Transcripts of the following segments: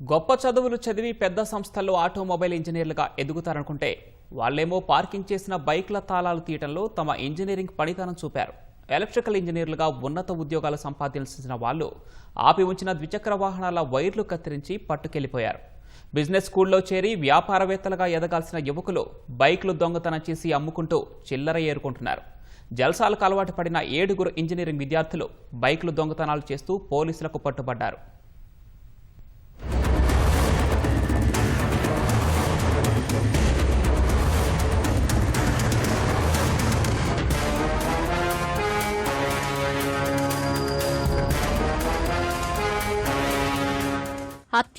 గొప్ప చదువులు చదివి పెద్ద సంస్థల్లో ఆటోమొబైల్ ఇంజనీర్లుగా ఎదుగుతారనుకుంటే వాళ్ళేమో పార్కింగ్ చేసిన బైక్ల తాళాలు తీయటంలో తమ ఇంజనీరింగ్ పనితనం చూపారు. ఎలక్ట్రికల్ ఇంజనీర్లుగా ఉన్నత ఉద్యోగాలు సంపాదించిన వాళ్ళు ఆపి ఉంచిన ద్విచక్ర వాహనాల వైర్లు కత్తిరించి పట్టుకెళ్ళిపోయారు. బిజినెస్ స్కూల్లో చేరి వ్యాపారవేత్తలుగా ఎదగాల్సిన యువకులు బైక్లు దొంగతనం చేసి అమ్ముకుంటూ చిల్లర ఏరుకుంటున్నారు. జల్సాలకు అలవాటు పడిన ఏడుగురు ఇంజనీరింగ్ విద్యార్థులు బైక్లు దొంగతనాలు చేస్తూ పోలీసులకు పట్టుబడ్డారు.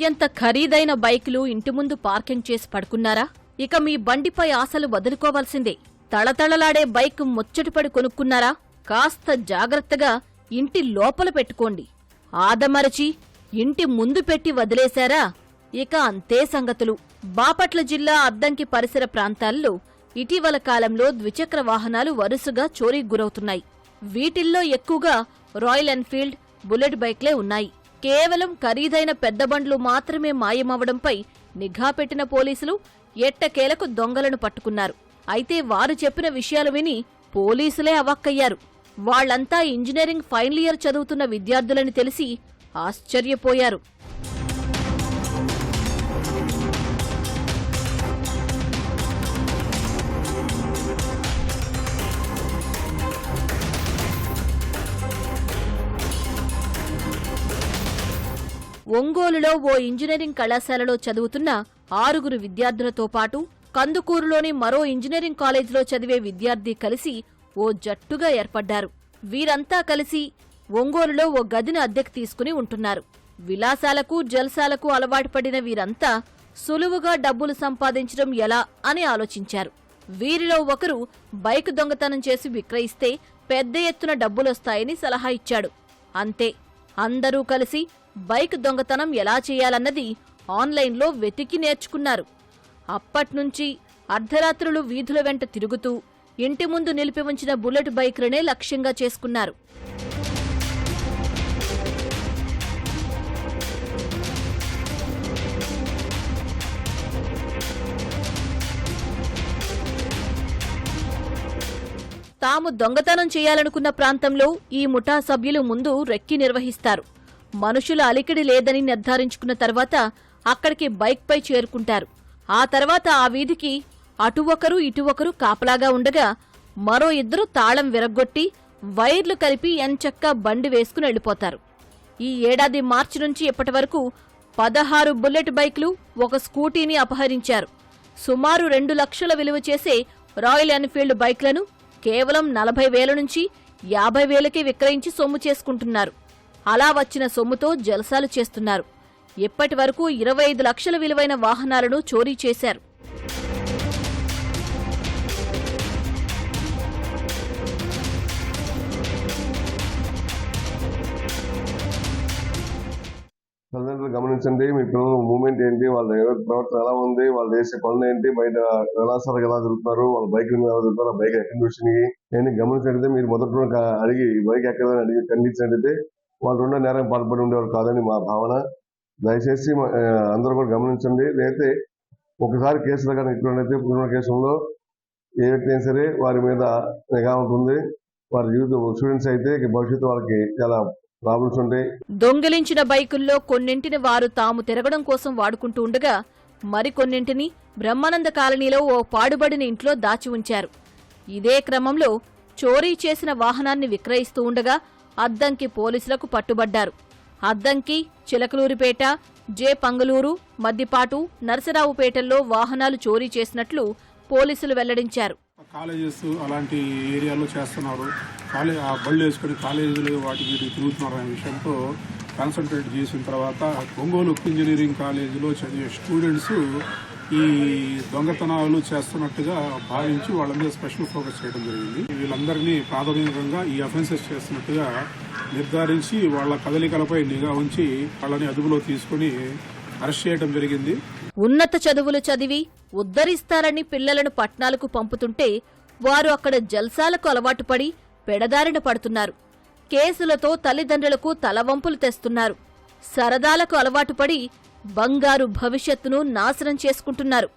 అత్యంత ఖరీదైన బైకులు ఇంటి ముందు పార్కింగ్ చేసి పడుకున్నారా? ఇక మీ బండిపై ఆశలు వదులుకోవాల్సిందే. తళతళలాడే బైక్ ముచ్చటపడి కొనుక్కున్నారా? కాస్త జాగ్రత్తగా ఇంటి లోపల పెట్టుకోండి. ఆదమరచి ఇంటి ముందు పెట్టి వదిలేశారా? ఇక అంతే సంగతులు. బాపట్ల జిల్లా అద్దంకి పరిసర ప్రాంతాల్లో ఇటీవల కాలంలో ద్విచక్ర వాహనాలు వరుసగా చోరీకి గురవుతున్నాయి. వీటిల్లో ఎక్కువగా రాయల్ ఎన్ఫీల్డ్ బుల్లెట్ బైక్లే ఉన్నాయి. కేవలం ఖరీదైన పెద్ద బండ్లు మాత్రమే మాయమవడంపై నిఘా పెట్టిన పోలీసులు ఎట్టకేలకు దొంగలను పట్టుకున్నారు. అయితే వారు చెప్పిన విషయాలు విని పోలీసులే అవాక్కయ్యారు. వాళ్ళంతా ఇంజనీరింగ్ ఫైనల్ ఇయర్ చదువుతున్న విద్యార్థులని తెలిసి ఆశ్చర్యపోయారు. ఒంగోలులో ఓ ఇంజనీరింగ్ కళాశాలలో చదువుతున్న ఆరుగురు విద్యార్థులతో పాటు కందుకూరులోని మరో ఇంజనీరింగ్ కాలేజీలో చదివే విద్యార్థి కలిసి ఓ జట్టుగా ఏర్పడ్డారు. వీరంతా కలిసి ఒంగోలులో ఓ గదిని అద్దెకు తీసుకుని ఉంటున్నారు. విలాసాలకు జల్సాలకు అలవాటు పడిన వీరంతా సులువుగా డబ్బులు సంపాదించడం ఎలా అని ఆలోచించారు. వీరిలో ఒకరు బైక్ దొంగతనం చేసి విక్రయిస్తే పెద్ద ఎత్తున డబ్బులొస్తాయని సలహా ఇచ్చాడు. అంతే అందరూ కలిసి బైక్ దొంగతనం ఎలా చేయాలన్నది ఆన్లైన్లో వెతికి నేర్చుకున్నారు. అప్పట్నుంచి అర్ధరాత్రులు వీధుల వెంట తిరుగుతూ ఇంటి ముందు నిలిపి ఉంచిన బుల్లెట్ బైక్లనే లక్ష్యంగా చేసుకున్నారు. తాము దొంగతనం చేయాలనుకున్న ప్రాంతంలో ఈ ముఠా సభ్యులు ముందు రెక్కి నిర్వహిస్తారు. మనుషుల అలికిడి లేదని నిర్ధారించుకున్న తర్వాత అక్కడికి బైక్పై చేరుకుంటారు. ఆ తర్వాత ఆ వీధికి అటు ఒకరు ఇటు ఒకరు కాపలాగా ఉండగా మరో ఇద్దరు తాళం విరగ్గొట్టి వైర్లు కలిపి ఎంచక్కా బండి వేసుకుని వెళ్ళిపోతారు. ఈ ఏడాది మార్చి నుంచి ఇప్పటి వరకు పదహారు బుల్లెట్ బైక్లు ఒక స్కూటీని అపహరించారు. సుమారు రెండు లక్షల విలువ చేసే రాయల్ ఎన్ఫీల్డ్ బైక్లను కేవలం నలభై వేల నుంచి యాభై వేలకే విక్రయించి సొమ్ము చేసుకుంటున్నారు. అలా వచ్చిన సొమ్ముతో జలసాలు చేస్తున్నారు. ఇప్పటి వరకు ఇరవై ఐదు లక్షల విలువైన వాహనాలను చోరీ చేశారు. తల్లిదండ్రులు గమనించండి మీ పిల్లల మూమెంట్ ఏంటి వాళ్ళ ఎవరి ప్రవర్తన ఎలా ఉంది వాళ్ళు చేసే పనులు ఏంటి బయట విలాసాలకు ఎలా తిరుగుతారు వాళ్ళ బైక్ మీద ఎలా తిరుగుతారు బైక్ ఎక్కడ నుంచి నేను గమనించినట్లయితే మీరు మొదట రోజు అడిగి బైక్ ఎక్కడ అడిగి ఖండించినట్లయితే వాళ్ళు రెండో నేరం పాల్పడి ఉండేవారు కాదని మా భావన. దయచేసి అందరూ కూడా గమనించండి. లేకపోతే ఒకసారి కేసు కానీ ఇట్లయితే క్రిమినల్ కేసుల్లో ఏ వ్యక్తి అయినా సరే వారి మీద నిఘా ఉంటుంది. వారి జీవితం స్టూడెంట్స్ అయితే భవిష్యత్తు వాళ్ళకి చాలా ప్రాబ్లమ్స్ ఉంటాయి. దొంగిలించిన బైకుల్లో కొన్నింటిని వారు తాము తిరగడం కోసం వాడుకుంటూ ఉండగా మరికొన్నింటిని బ్రహ్మానంద కాలనీలో ఓ పాడుబడిన ఇంట్లో దాచి ఉంచారు. ఇదే క్రమంలో చోరీ చేసిన వాహనాన్ని విక్రయిస్తూ ఉండగా అద్దంకి పోలీసులకు పట్టుబడ్డారు. అద్దంకి చిలకలూరిపేట జే పంగలూరు మద్దిపాటు నరసరావుపేటల్లో వాహనాలు చోరీ చేసినట్లు పోలీసులు వెల్లడించారు. కాలేజెస్ అలాంటి ఏరియాలో చేస్తున్నారు. కాలేజ్ ఆ బళ్ళు వేసుకొని కాలేజీలు వాటికి తిరుగుతున్నారు అనే విషయంతో కాన్సన్ట్రేట్ చేసిన తర్వాత ఒంగోలు ఇంజనీరింగ్ కాలేజీలో చదివే స్టూడెంట్స్ ఈ దొంగతనాలు చేస్తున్నట్టుగా భావించి వాళ్ళ మీద స్పెషల్ ఫోకస్ చేయడం జరిగింది. వీళ్ళందరినీ ప్రాథమికంగా ఈ అఫెన్సెస్ చేస్తున్నట్టుగా నిర్ధారించి వాళ్ళ కదలికలపై నిఘా ఉంచి వాళ్ళని అదుపులో తీసుకొని అరెస్ట్ చేయడం జరిగింది. ఉన్నత చదువులు చదివి ఉద్ధరిస్తారని పిల్లలను పట్నాలకు పంపుతుంటే వారు అక్కడ జల్సాలకు అలవాటు పడి పెడదారిన పడుతున్నారు. కేసులతో తల్లిదండ్రులకు తలవంపులు తెస్తున్నారు. సరదాలకు అలవాటు పడి బంగారు భవిష్యత్తును నాశనం చేసుకుంటున్నారు.